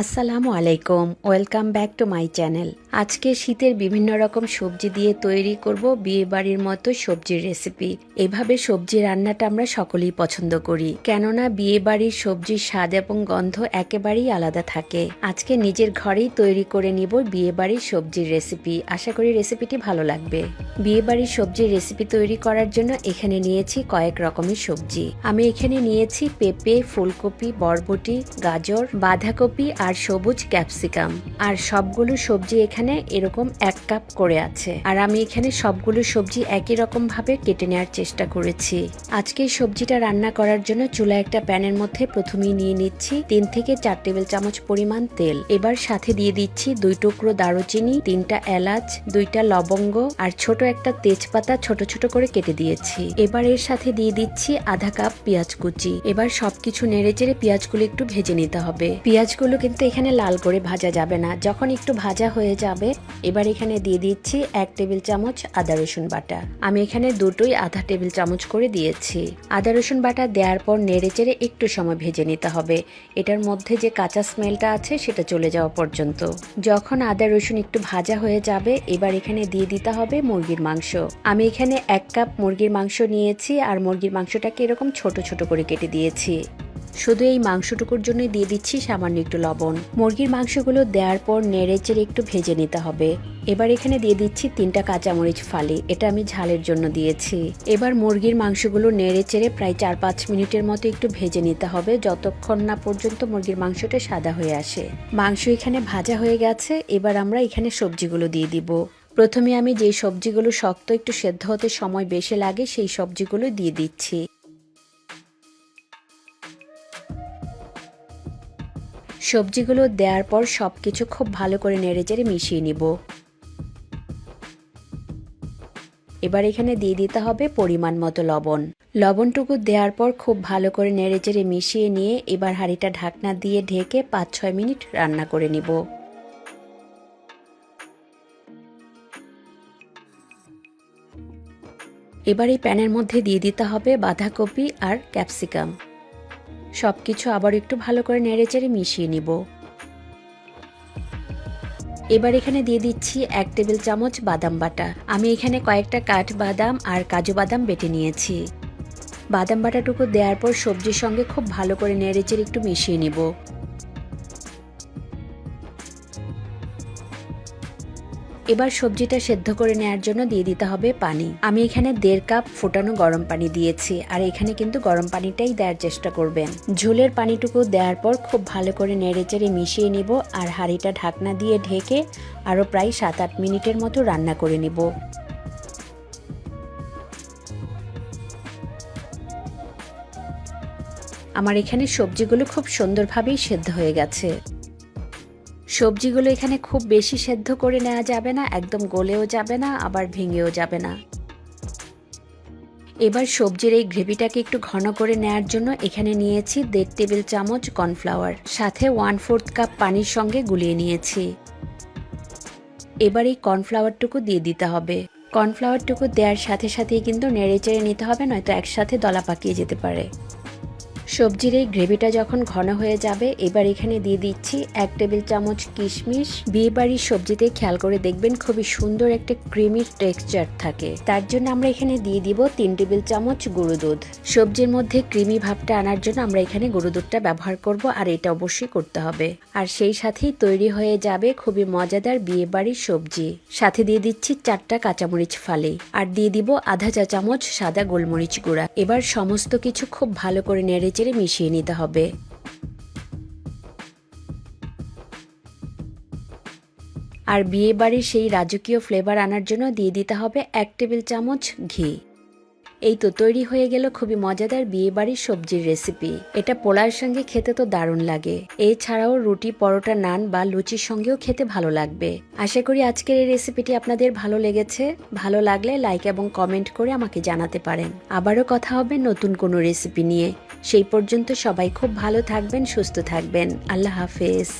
আসসালামু আলাইকুম, welcome back to my channel. আজকে শীতের বিভিন্ন রকম সবজি দিয়ে তৈরি করব বিয়ে বাড়ির মতো সবজির রেসিপি। এভাবে সবজি রান্নাটা আমরা সকলেই পছন্দ করি, কেননা বিয়ে বাড়ির সবজির স্বাদ এবং গন্ধ একেবারেই আলাদা থাকে। আজকে নিজের ঘরেই তৈরি করে নিব বিয়ে বাড়ির সবজির রেসিপি। আশা করি রেসিপিটি ভালো লাগবে। বিয়ে বাড়ির সবজির রেসিপি তৈরি করার জন্য এখানে নিয়েছি কয়েক রকমের সবজি। আমি এখানে নিয়েছি পেঁপে, ফুলকপি, বরবটি, গাজর, বাঁধাকপি আর সবুজ ক্যাপসিকাম। আর সবগুলো সবজি এখানে এরকম এক কাপ করে আছে। আর আমি এখানে সবগুলো সবজি একই রকম ভাবে কেটে নেওয়ার চেষ্টা করেছি। আজকে সবজিটা রান্না করার জন্য চুলা একটা প্যানের মধ্যে প্রথমেই নিয়ে নিচ্ছি তিন থেকে চার টেবিল চামচ পরিমাণ তেল। এবার সাথে দিয়ে দিচ্ছি দুই টুকরো দারুচিনি, তিনটা এলাচ, দুইটা লবঙ্গ আর ছোট একটা তেজপাতা ছোট ছোট করে কেটে দিয়েছি। এবার এর সাথে দিয়ে দিচ্ছি আধা কাপ পেঁয়াজ কুচি। এবার সবকিছু নেড়ে চেড়ে পেঁয়াজগুলো একটু ভেজে নিতে হবে। পেঁয়াজগুলো কিন্তু এখানে লাল করে ভাজা যাবে না। যখন একটু ভাজা হয়ে যাবে, এবার এখানে দিয়ে দিচ্ছি এক টেবিল চামচ আদা রসুন বাটা। আমি এখানে দুটোই আধা টেবিল চামচ করে দিয়েছি। আদা রসুন বাটা দেওয়ার পর নেড়ে চেড়ে একটু সময় ভেজে নিতে হবে। এটার মধ্যে যে কাঁচা স্মেলটা আছে, সেটা চলে যাওয়া পর্যন্ত। যখন আদা রসুন একটু ভাজা হয়ে যাবে, এবার এখানে দিয়ে দিতে হবে মুরগির মাংস। আমি এখানে এক কাপ মুরগির মাংস নিয়েছি, আর মুরগির মাংসটাকে এরকম ছোট ছোট করে কেটে দিয়েছি। শুধু এই মাংসটুকুর জন্যই দিয়ে দিচ্ছি সামান্য একটু লবণ। মুরগির মাংসগুলো দেওয়ার পর নেড়ে চেড়ে একটু ভেজে নিতে হবে। এবার এখানে দিয়ে দিচ্ছি তিনটা কাঁচামরিচ ফালি। এটা আমি ঝালের জন্য দিয়েছি। এবার মুরগির মাংসগুলো নেড়ে চেড়ে প্রায় চার পাঁচ মিনিটের মতো একটু ভেজে নিতে হবে, যতক্ষণ না পর্যন্ত মুরগির মাংসটা সাদা হয়ে আসে। মাংস এখানে ভাজা হয়ে গেছে, এবার আমরা এখানে সবজিগুলো দিয়ে দিব। প্রথমে আমি যেই সবজিগুলো শক্ত, একটু সেদ্ধ হতে সময় বেশি লাগে, সেই সবজিগুলো দিয়ে দিচ্ছি। সবজিগুলো দেওয়ার পর সব কিছু খুব ভালো করে নেড়ে নেড়েচেড়ে মিশিয়ে নিব। এবার এখানে দিয়ে দিতে হবে পরিমাণ মতো লবণ। লবণটুকু দেওয়ার পর খুব ভালো করে নেড়ে নেড়েচেড়ে মিশিয়ে নিয়ে এবার হাঁড়িটা ঢাকনা দিয়ে ঢেকে পাঁচ ছয় মিনিট রান্না করে নিব। এবার এই প্যানের মধ্যে দিয়ে দিতে হবে বাঁধাকপি আর ক্যাপসিকাম। সব কিছু আবার একটু ভালো করে নেড়েচেড়ে মিশিয়ে নিব। এবার এখানে দিয়ে দিচ্ছি এক টেবিল চামচ বাদাম বাটা। আমি এখানে কয়েকটা কাঠ বাদাম আর কাজু বাদাম বেটে নিয়েছি। বাদাম বাটাটুকু দেওয়ার পর সবজির সঙ্গে খুব ভালো করে নেড়েচেড়ে একটু মিশিয়ে নিব। এবার সবজিটা সেদ্ধ করে নেওয়ার জন্য দিয়ে দিতে হবে পানি। আমি এখানে দেড় কাপ ফোটানো গরম পানি দিয়েছি, আর এখানে কিন্তু গরম পানিটাই দেওয়ার চেষ্টা করবেন। ঝোলের পানিটুকু দেওয়ার পর খুব ভালো করে নেড়েচেড়ে মিশিয়ে নিব, আর হাঁড়িটা ঢাকনা দিয়ে ঢেকে আরও প্রায় সাত আট মিনিটের মতো রান্না করে নিব। আমার এখানে সবজিগুলো খুব সুন্দরভাবেই সেদ্ধ হয়ে গেছে। সবজিগুলো এখানে খুব বেশি সেদ্ধ করে নেওয়া যাবে না, একদম গলেও যাবে না, আবার ভেঙেও যাবে না। এবার সবজির এই গ্রেভিটাকে একটু ঘন করে নেওয়ার জন্য এখানে নিয়েছি দেড় টেবিল চামচ কর্নফ্লাওয়ার, সাথে ওয়ান ফোর্থ কাপ পানির সঙ্গে গুলিয়ে নিয়েছি। এবার এই কর্নফ্লাওয়ারটুকু দিয়ে দিতে হবে। কর্নফ্লাওয়ারটুকু দেওয়ার সাথে সাথেই কিন্তু নেড়ে চেড়ে নিতে হবে, নয়তো একসাথে দলা পাকিয়ে যেতে পারে। সবজির এই গ্রেভিটা যখন ঘন হয়ে যাবে, এবার এখানে দিয়ে দিচ্ছি এক টেবিল চামচ কিশমিশ। বিয়ে বাড়ির সবজিতে খেয়াল করে দেখবেন খুবই সুন্দর একটা ক্রিমির টেক্সচার থাকে। তার জন্য আমরা এখানে দিয়ে দিব তিন টেবিল চামচ গুঁড়ো দুধ। সবজির মধ্যে ক্রিমি ভাবটা আনার জন্য আমরা এখানে গুঁড়ো দুধটা ব্যবহার করব আর এটা অবশ্যই করতে হবে। আর সেই সাথেই তৈরি হয়ে যাবে খুবই মজাদার বিয়ে বাড়ির সবজি। সাথে দিয়ে দিচ্ছি চারটা কাঁচামরিচ ফালি। আর দিয়ে দিব আধা চা চামচ সাদা গোলমরিচ গুঁড়া। এবার সমস্ত কিছু খুব ভালো করে নেড়ে চেড়ে মিশিয়ে নিতে হবে। আর বিয়ে বাড়ির সেই রাজকীয় ফ্লেভার আনার জন্য দিয়ে দিতে হবে এক টেবিল চামচ ঘি। এই তো তৈরি হয়ে গেল খুবই মজাদার বিয়ে বাড়ির সবজির রেসিপি এটা পোলার সঙ্গে খেতে তো দারুণ লাগে। এছাড়াও রুটি, পরোটা, নান বা লুচির সঙ্গেও খেতে ভালো লাগবে। আশা করি আজকের এই রেসিপিটি আপনাদের ভালো লেগেছে। ভালো লাগলে লাইক এবং কমেন্ট করে আমাকে জানাতে পারেন। আবারও কথা হবে নতুন কোনো রেসিপি নিয়ে। সেই পর্যন্ত সবাই খুব ভালো থাকবেন, সুস্থ থাকবেন। আল্লাহ হাফেজ।